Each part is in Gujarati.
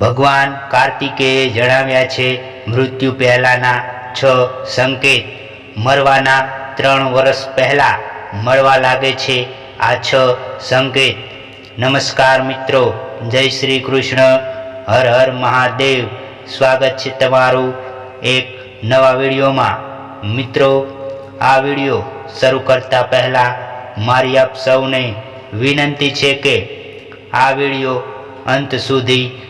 ભગવાન કાર્તિકેયે જણાવ્યા છે, મૃત્યુ પહેલાંના છ સંકેત. મરવાના ત્રણ વર્ષ પહેલાં મળવા લાગે છે આ છ સંકેત. નમસ્કાર મિત્રો, જય શ્રી કૃષ્ણ, હર હર મહાદેવ. સ્વાગત છે તમારું એક નવા વિડીયોમાં. મિત્રો, આ વીડિયો શરૂ કરતા પહેલાં મારી આપ સૌને વિનંતી છે કે આ વીડિયો અંત સુધી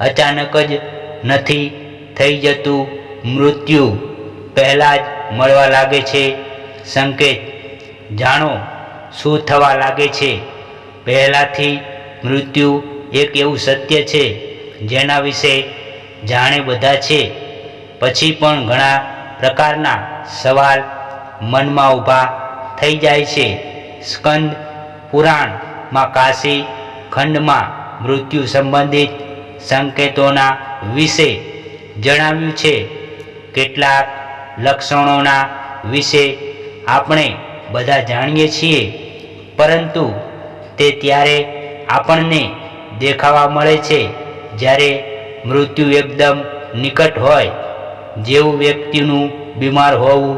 અચાનક જ નથી થઈ જતું મૃત્યુ. પહેલાં જ મળવા લાગે છે સંકેત. જાણો શું થવા લાગે છે? પહેલાંથી મૃત્યુ એક એવું સત્ય છે જેના વિશે જાણે બધા છે. પછી પણ ઘણા પ્રકારના સવાલ મનમાં ઊભા થઈ જાય છે. સ્કંદ પુરાણમાં કાશી ખંડમાં મૃત્યુ સંબંધિત સંકેતોના વિશે જણાવ્યું છે. કેટલાક લક્ષણોના વિશે આપણે બધા જાણીએ છીએ, પરંતુ તે ત્યારે આપણને દેખાવા મળે છે જ્યારે મૃત્યુ એકદમ નિકટ હોય, જેવું વ્યક્તિનું બીમાર હોવું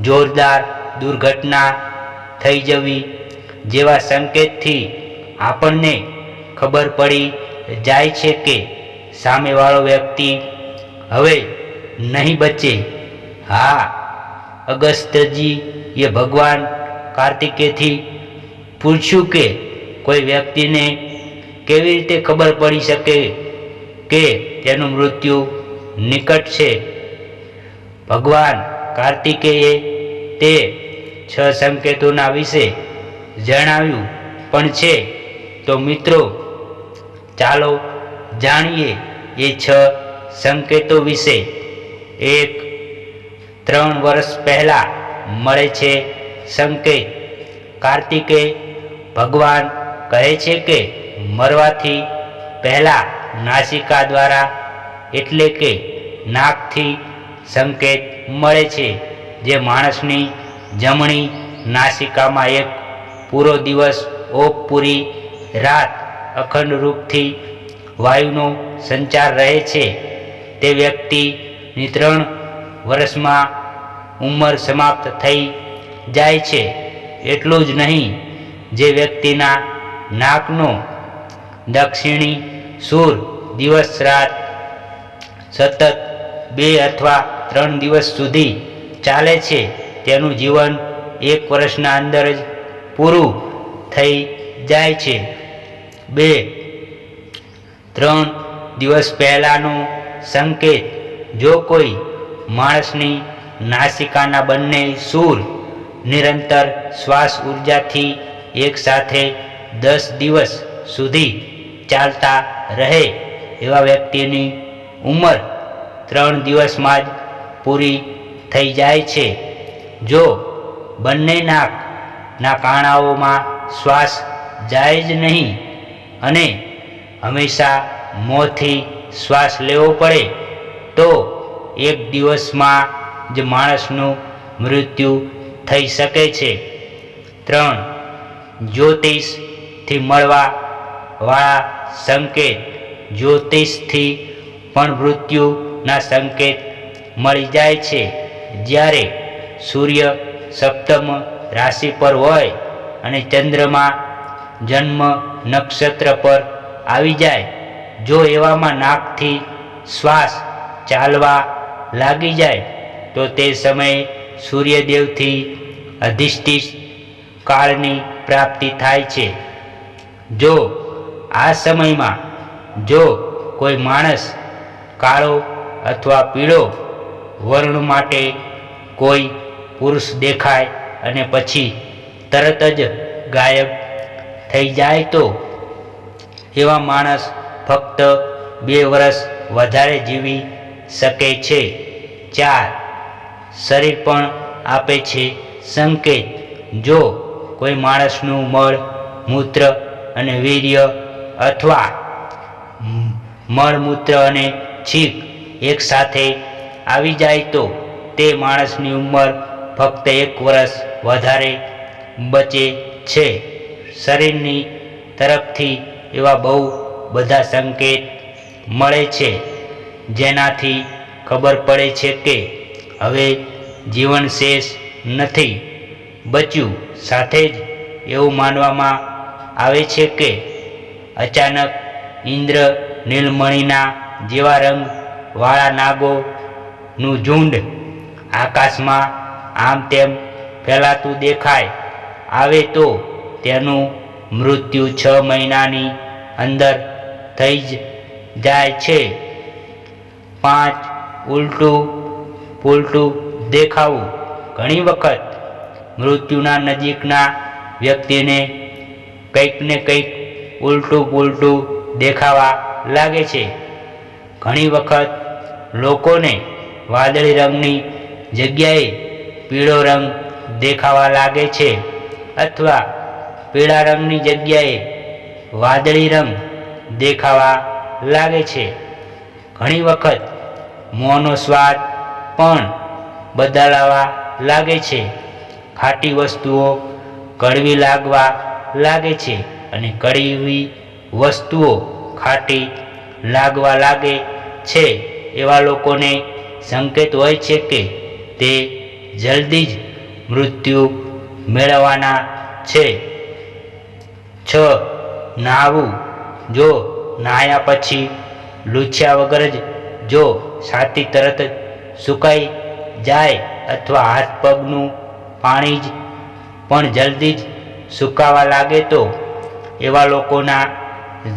જોરદાર દુર્ઘટના થઈ જવી જેવા સંકેતથી આપણને ખબર પડી જાય છે કે સામેવાળો વ્યક્તિ હવે નહીં બચે? હા, અગસ્ત્યજી એ ભગવાન કાર્તિકેયથી પૂછ્યું કે કોઈ વ્યક્તિને કેવી રીતે ખબર પડી શકે કે તેનું મૃત્યુ નિકટ છે? ભગવાન કાર્તિકેયે તે છ સંકેતોના વિશે જણાવ્યું પણ છે. તો મિત્રો ચાલો જાણીએ એ છ સંકેતો વિશે. એક, ત્રણ વર્ષ પહેલાં મળે છે સંકેત. કાર્તિકે ભગવાન કહે છે કે મરવાથી પહેલાં નાસિકા દ્વારા એટલે કે નાકથી સંકેત મળે છે, જે માણસની જમણી નાસિકામાં એક પૂરો દિવસ ઓપ પૂરી રાત અખંડ રૂપથી વાયુનો સંચાર રહે છે. તે વ્યક્તિની ત્રણ વર્ષમાં ઉંમર સમાપ્ત થઈ જાય છે. એટલું જ નહીં, જે વ્યક્તિના નાકનો દક્ષિણી સૂર દિવસ રાત સતત બે અથવા ત્રણ દિવસ સુધી ચાલે છે, તેનું જીવન એક વર્ષના અંદર જ પૂરું થઈ જાય છે. બે. ત્રણ દિવસ પહેલાંનો સંકેત. જો કોઈ માણસની નાસિકાના બંને સૂર નિરંતર શ્વાસ ઉર્જાથી એકસાથે દસ દિવસ સુધી ચાલતા રહે એવા વ્યક્તિની ઉંમર ત્રણ દિવસમાં જ પૂરી થઈ જાય છે. જો બંને નાકના કાણાઓમાં શ્વાસ જાય જ નહીં અને હંમેશા મોંથી શ્વાસ લેવો પડે તો એક દિવસમાં જ માણસનું મૃત્યુ થઈ શકે છે. ત્રણ, જ્યોતિષથી મળવા વાળા સંકેત. જ્યોતિષથી પણ મૃત્યુના સંકેત મળી જાય છે. જ્યારે સૂર્ય સપ્તમ રાશિ પર હોય અને ચંદ્રમા જન્મ નક્ષત્ર પર આવી જાય. જો એવામાં નાકથી શ્વાસ ચાલવા લાગી જાય, તો તે સમયે સૂર્યદેવથી અધિષ્ઠિત કાળની પ્રાપ્તિ થાય છે. જો આ સમયમાં જો કોઈ માણસ કાળો અથવા પીળો વર્ણ માટે કોઈ પુરુષ દેખાય અને પછી તરત જ ગાયબ થઈ જાય તો એવા માણસ ફક્ત બે વર્ષ વધારે જીવી શકે છે. ચાર, શરીર પણ આપે છે. સંકેત, જો કોઈ માણસનું મળ, મૂત્ર અને વીર્ય અથવા મળમૂત્ર અને છીક એકસાથે આવી જાય તો તે માણસની ઉંમર ફક્ત એક વર્ષ વધારે બચે છે. શરીરની તરફથી એવા બહુ બધા સંકેત મળે છે, જેનાથી ખબર પડે છે કે હવે જીવન શેષ નથી બચ્યું. સાથે જ એવું માનવામાં આવે છે કે અચાનક ઇન્દ્ર નીલમણીના જેવા રંગ વાળા નાગોનું ઝુંડ આકાશમાં આમ તેમ ફેલાતું દેખાય, આવે તો તેનું મૃત્યુ છ મહિનાની અંદર થઈ જ જાય છે. પાંચ ઉલટું પુલટું દેખાવું. ઘણી વખત મૃત્યુના નજીકના વ્યક્તિને કંઈક ને કંઈક ઉલટું પુલટું દેખાવા લાગે છે. ઘણી વખત લોકોને વાદળી રંગની જગ્યાએ પીળો રંગ દેખાવા લાગે છે અથવા પીળા રંગની જગ્યાએ વાદળી રંગ દેખાવા લાગે છે. ઘણી વખત મોંનો સ્વાદ પણ બદલાવા લાગે છે. ખાટી વસ્તુઓ કડવી લાગવા લાગે છે અને કડવી વસ્તુઓ ખાટી લાગવા લાગે છે. એવા લોકોને સંકેત હોય છે કે તે જલ્દી જ મૃત્યુ મેળવવાના છે. છ નાહવું જો નાહ્યા પછી લૂછ્યા વગર જ જો છાતી તરત સુકાઈ જાય અથવા હાથ પગનું પાણી જ પણ જલ્દી જ સુકાવા લાગે તો એવા લોકોના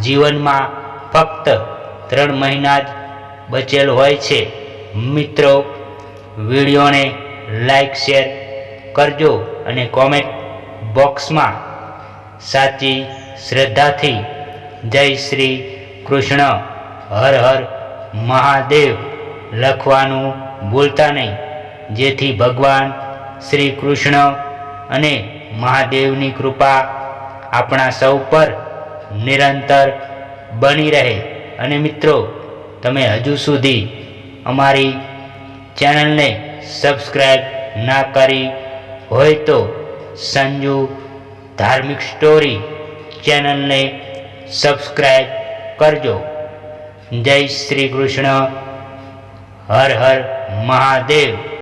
જીવનમાં ફક્ત ત્રણ મહિના જ બચેલ હોય છે. મિત્રો, વિડીયોને લાઈક, શેર કરજો અને કોમેન્ટ બોક્સમાં સાચી શ્રદ્ધાથી જય શ્રી કૃષ્ણ. હર હર મહાદેવ. લખવાનું ભૂલતા નહીં. જેથી ભગવાન શ્રી કૃષ્ણ અને મહાદેવની કૃપા આપણા સૌ પર નિરંતર બની રહે. અને મિત્રો, તમે હજુ સુધી અમારી ચેનલને સબસ્ક્રાઈબ ના કરી હોય તો સંજુ ધાર્મિક સ્ટોરી ચેનલને સબસ્ક્રાઈબ કરજો. જય શ્રી કૃષ્ણ. હર હર મહાદેવ.